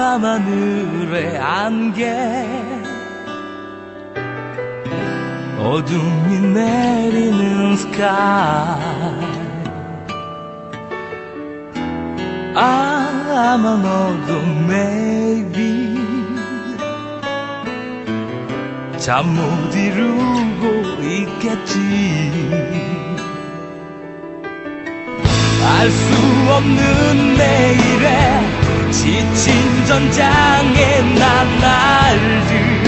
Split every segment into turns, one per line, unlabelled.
밤하늘의 안개. 어둠이 내리는 스카이. 아마 너도 maybe 잠 못 이루고 있겠지. 알 수 없는 내일에 지친 전장에 난 날들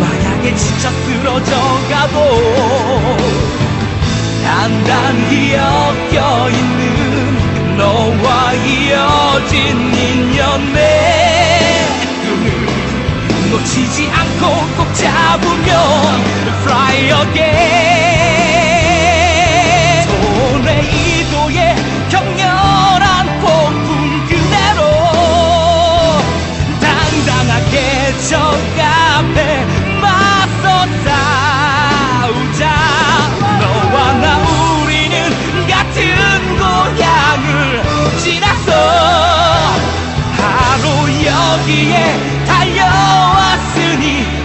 마약에 지쳐 쓰러져 가도 단단히 엮여 있는 너와 이어진 인연의 끈을 놓치지 않고 꼭 잡으면 대적 앞에 맞서 싸우자. 너와 나 우리는 같은 고향을 지났어. 하루 여기에 달려왔으니